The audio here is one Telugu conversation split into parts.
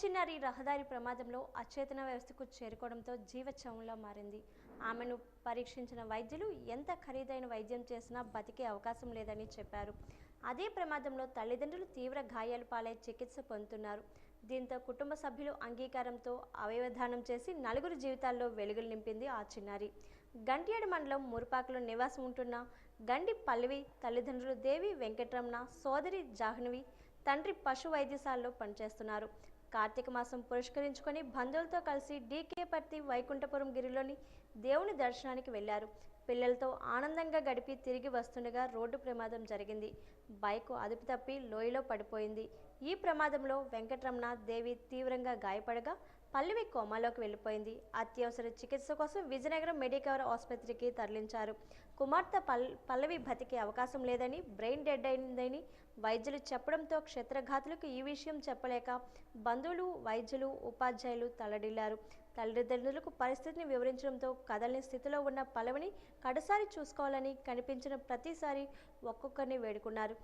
చిన్నారి రహదారి ప్రమాదంలో అచేతన వ్యవస్థకు చేరుకోవడంతో జీవచ్ఛవంలా మారింది. ఆమెను పరీక్షించిన వైద్యులు ఎంత ఖరీదైన వైద్యం చేసినా బతికే అవకాశం లేదని చెప్పారు. అదే ప్రమాదంలో తల్లిదండ్రులు తీవ్ర గాయాలు పాలై చికిత్స పొందుతున్నారు. దీంతో కుటుంబ సభ్యులు అంగీకారంతో అవయవదానం చేసి నలుగురు జీవితాల్లో వెలుగులు నింపింది ఆ చిన్నారి. గంట్యాడ మండలం మురుపాకులో నివాసం ఉంటున్న గండి పల్లవి తల్లిదండ్రులు దేవి వెంకటరమణ సోదరి జాహ్నవి తండ్రి పశు వైద్యశాలలో పనిచేస్తున్నారు. కార్తీక మాసం పురస్కరించుకొని బంధువులతో కలిసి డీకేపర్తి వైకుంఠపురం గిరిలోని దేవుని దర్శనానికి వెళ్ళారు పిల్లలతో ఆనందంగా గడిపి తిరిగి వస్తుండగా రోడ్డు ప్రమాదం జరిగింది. బైకు అదుపు తప్పి లోయలో పడిపోయింది. ఈ ప్రమాదంలో వెంకటరమణ దేవి తీవ్రంగా గాయపడగా పల్లవి కోమాలోకి వెళ్ళిపోయింది. అత్యవసర చికిత్స కోసం విజయనగరం మెడికవర్ ఆసుపత్రికి తరలించారు. కుమార్తె పల్ పల్లవి బతికే అవకాశం లేదని బ్రెయిన్ డెడ్ అయిందని వైద్యులు చెప్పడంతో క్షేత్రఘాతులకు ఈ విషయం చెప్పలేక బంధువులు వైద్యులు ఉపాధ్యాయులు తల్లడిల్లారు తల్లిదండ్రులకు పరిస్థితిని వివరించడంతో కదలని స్థితిలో ఉన్న పల్లవిని కడసారి చూసుకోవాలని కనిపించిన ప్రతిసారి ఒక్కొక్కరిని వేడుకున్నారు.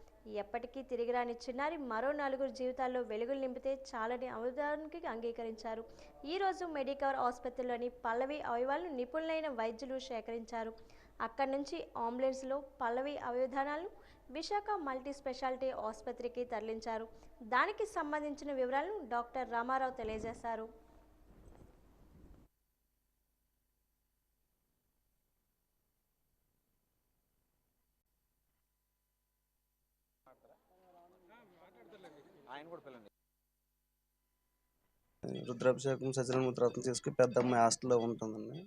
ఎప్పటికీ తిరిగి రాని చిన్నారి మరో నలుగురు జీవితాల్లో వెలుగులు నింపితే చాలని అవదానికి అంగీకరించారు. ఈరోజు మెడికవర్ ఆసుపత్రిలోని పల్లవి అవయవాలను నిపుణులైన వైద్యులు సేకరించారు. అక్కడి నుంచి అంబులెన్స్లో పల్లవి అవయవదానాలను విశాఖ మల్టీ స్పెషాలిటీ ఆసుపత్రికి తరలించారు. దానికి సంబంధించిన వివరాలను డాక్టర్ రామారావు తెలియజేశారు. ఆయన కూడా పిల్లండి రుద్రాభిషేకం సత్యనారాయణ వ్రతం చేసుకుని పెద్ద అమ్మాయి హాస్టల్లో ఉంటుందండి.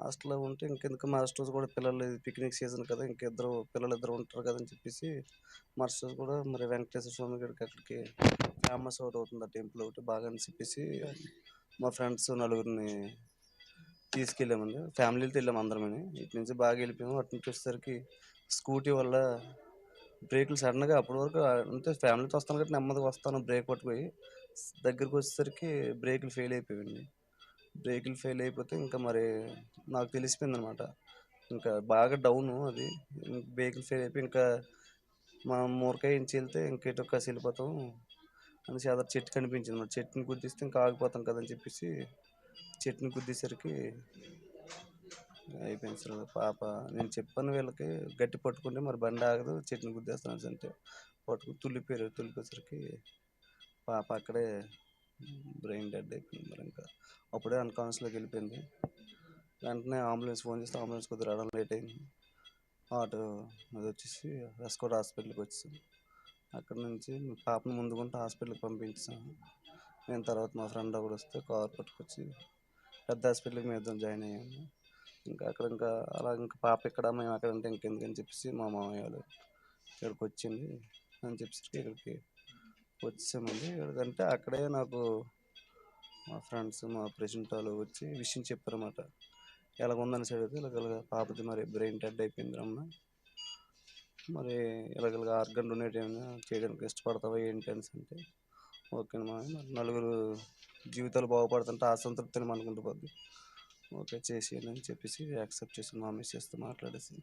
హాస్టల్లో ఉంటే ఇంకెందుకు? మాస్టర్స్ కూడా పిల్లలు పిక్నిక్ సీజన్ కదా ఇంకిద్దరు పిల్లలు ఇద్దరు ఉంటారు కదా అని చెప్పేసి మాస్టర్స్ కూడా మరి వెంకటేశ్వర స్వామి గారికి అక్కడికి ఫేమస్ ఒకటి అవుతుంది ఆ టెంపుల్ ఒకటి బాగా అని చెప్పేసి మా ఫ్రెండ్స్ నలుగురిని తీసుకెళ్ళామండి. ఫ్యామిలీతో వెళ్ళాము అందరమని. ఇటు నుంచి బాగా వెళ్ళిపోయాము. అటు నుంచి వచ్చేసరికి స్కూటీ వల్ల బ్రేకులు సడన్గా అప్పటి వరకు అంటే ఫ్యామిలీతో వస్తాను కాబట్టి నెమ్మదిగా వస్తాను. బ్రేక్ పట్టుకుపోయి దగ్గరికి వచ్చేసరికి బ్రేకులు ఫెయిల్ అయిపోయాయండి. బ్రేకులు ఫెయిల్ అయిపోతే ఇంకా మరి నాకు తెలిసిపోయింది అనమాట ఇంకా బాగా డౌన్ అది. బ్రేకులు ఫెయిల్ అయిపోయి ఇంకా మా మూరకాయ ఇంచి వెళ్తే ఇంకా ఇటు వెళ్ళిపోతాం అనేసి అదర్ చెట్టు కనిపించింది. మరి చెట్టుని గుద్దిస్తే ఇంకా ఆగిపోతాం కదని చెప్పేసి చెట్టుని గుద్దేసరికి అయిపోయింది సార్ పాప నేను చెప్పాను వీళ్ళకి గట్టి పట్టుకుంటే మరి బండి ఆగదు చెట్టుని గుద్దేస్తాను అంటే పట్టుకుని తుల్లిపోయారు తుల్లిపోయేసరికి పాప అక్కడే బ్రెయిన్ డెడ్ అయిపోయింది మరి ఇంకా. అప్పుడే అన్కాన్షియస్లోకి వెళ్ళిపోయింది. వెంటనే అంబులెన్స్ ఫోన్ చేస్తే అంబులెన్స్ కొద్దిగా రావడం లేట్ అయింది. ఆటో అది వచ్చేసి రెస్కోట్ హాస్పిటల్కి వచ్చేసాను అక్కడ నుంచి పాపను ముందుకుంటే హాస్పిటల్కి పంపించాను నేను తర్వాత మా ఫ్రెండ్ ఒకడు వస్తే కార్ పట్టుకొచ్చి పెద్ద హాస్పిటల్కి మేము ఇద్దరం జాయిన్ అయ్యాము ఇంకా అక్కడ ఇంకా అలా ఇంకా పాప ఇక్కడ మేము అక్కడ ఉంటే ఇంకెందుకని చెప్పేసి మా మామయ్య వాళ్ళు ఇక్కడికి వచ్చింది అని చెప్పేసి ఇక్కడికి వచ్చామండి. ఇక్కడికంటే అక్కడే నాకు మా ఫ్రెండ్స్ మా ప్రెసిడెంట్ వాళ్ళు వచ్చి విషయం చెప్పారన్నమాట. ఎలాగ ఉందని అడిగితే ఇలాగ పాపది మరి బ్రెయిన్ డెడ్ అయిపోయింది రమ్మ. మరి ఇలాగ ఆర్గన్ డొనేట్ ఏమైనా చేయడానికి ఇష్టపడతావా ఏంటి అని అంటే ఓకే మా మరి నలుగురు జీవితాలు బాగుపడుతుంటే ఆ సంతృప్తిని ఓకే చేసేయండి అని చెప్పేసి యాక్సెప్ట్ చేసాను మా మిస్సెస్తో మాట్లాడేసి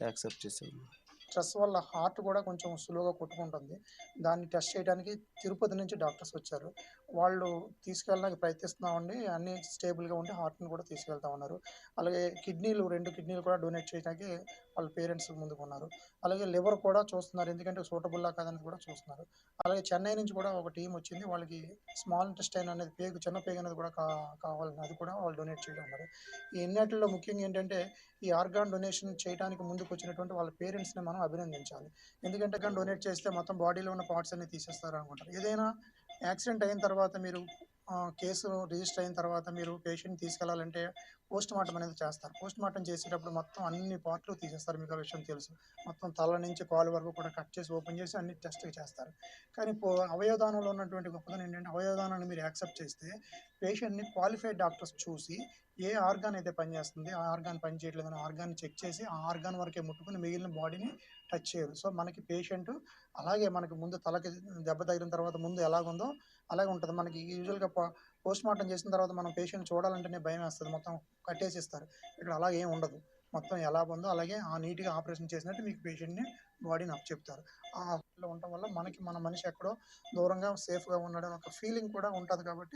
యాక్సెప్ట్ చేసాను స్ట్రెస్ వల్ల హార్ట్ కూడా కొంచెం స్లోగా కొట్టుకుంటుంది. దాన్ని టెస్ట్ చేయడానికి తిరుపతి నుంచి డాక్టర్స్ వచ్చారు. వాళ్ళు తీసుకెళ్ళడానికి ప్రయత్నిస్తున్నామండి. అన్ని స్టేబుల్గా ఉంటే హార్ట్ని కూడా తీసుకెళ్తా ఉన్నారు. అలాగే కిడ్నీలు రెండు కిడ్నీలు కూడా డొనేట్ చేయడానికి వాళ్ళ పేరెంట్స్ ముందుకున్నారు అలాగే లివర్ కూడా చూస్తున్నారు. ఎందుకంటే సూటబుల్లా కాదని కూడా చూస్తున్నారు. అలాగే చెన్నై నుంచి కూడా ఒక టీం వచ్చింది. వాళ్ళకి స్మాల్ ఇంటెస్టైన్ అనేది పేగు చిన్న పేగు అనేది కూడా కా కావాలని అది కూడా వాళ్ళు డొనేట్ చేయడం ఉన్నారు. ఈ ఎన్నిటిలో ముఖ్యంగా ఏంటంటే ఈ ఆర్గాన్ డొనేషన్ చేయడానికి ముందుకు వచ్చినటువంటి వాళ్ళ పేరెంట్స్ని మనం అభినందించాలి. ఎందుకంటే కానీ డొనేట్ చేస్తే మొత్తం బాడీలో ఉన్న పార్ట్స్ అన్ని తీసేస్తారు అనుకుంటారు. ఏదైనా యాక్సిడెంట్ అయిన తర్వాత మీరు కేసు రిజిస్టర్ అయిన తర్వాత మీరు పేషెంట్ తీసుకెళ్ళాలంటే పోస్ట్ మార్టం అనేది చేస్తారు. పోస్ట్ మార్టం చేసేటప్పుడు మొత్తం అన్ని పార్ట్లు తీసేస్తారు మీకు ఆ విషయం తెలుసు. మొత్తం తల నుంచి కాలు వరకు కూడా కట్ చేసి ఓపెన్ చేసి అన్ని టెస్ట్ చేస్తారు. కానీ పో అవయవదానంలో ఉన్నటువంటి గొప్పదనం ఏంటంటే అవయవదానాన్ని మీరు యాక్సెప్ట్ చేస్తే పేషెంట్ని క్వాలిఫైడ్ డాక్టర్స్ చూసి ఏ ఆర్గాన్ అయితే పనిచేస్తుంది ఆ ఆర్గాన్ పనిచేయట్లేదని ఆర్గాన్ చెక్ చేసి ఆ ఆర్గాన్ వరకే ముట్టుకుని మిగిలిన బాడీని టచ్ చేయరు. సో మనకి పేషెంట్ అలాగే మనకి ముందు తలకి దెబ్బ తగిలిన తర్వాత ముందు ఎలాగుందో అలాగే ఉంటుంది. మనకి యూజువల్గా పోస్ట్ మార్టం చేసిన తర్వాత మనం పేషెంట్ చూడాలంటేనే భయం వేస్తుంది. మొత్తం కట్టేసిస్తారు. ఇక్కడ అలా ఏం ఉండదు. మొత్తం ఎలా ఉందో అలాగే ఆ నీట్గా ఆపరేషన్ చేసినట్టు మీకు పేషెంట్ని బాడీని అప్ చెప్తారు. ఆ హాస్పిటల్లో ఉండటం వల్ల మనకి మన మనిషి ఎక్కడో దూరంగా సేఫ్గా ఉన్నాడని ఒక ఫీలింగ్ కూడా ఉంటుంది కాబట్టి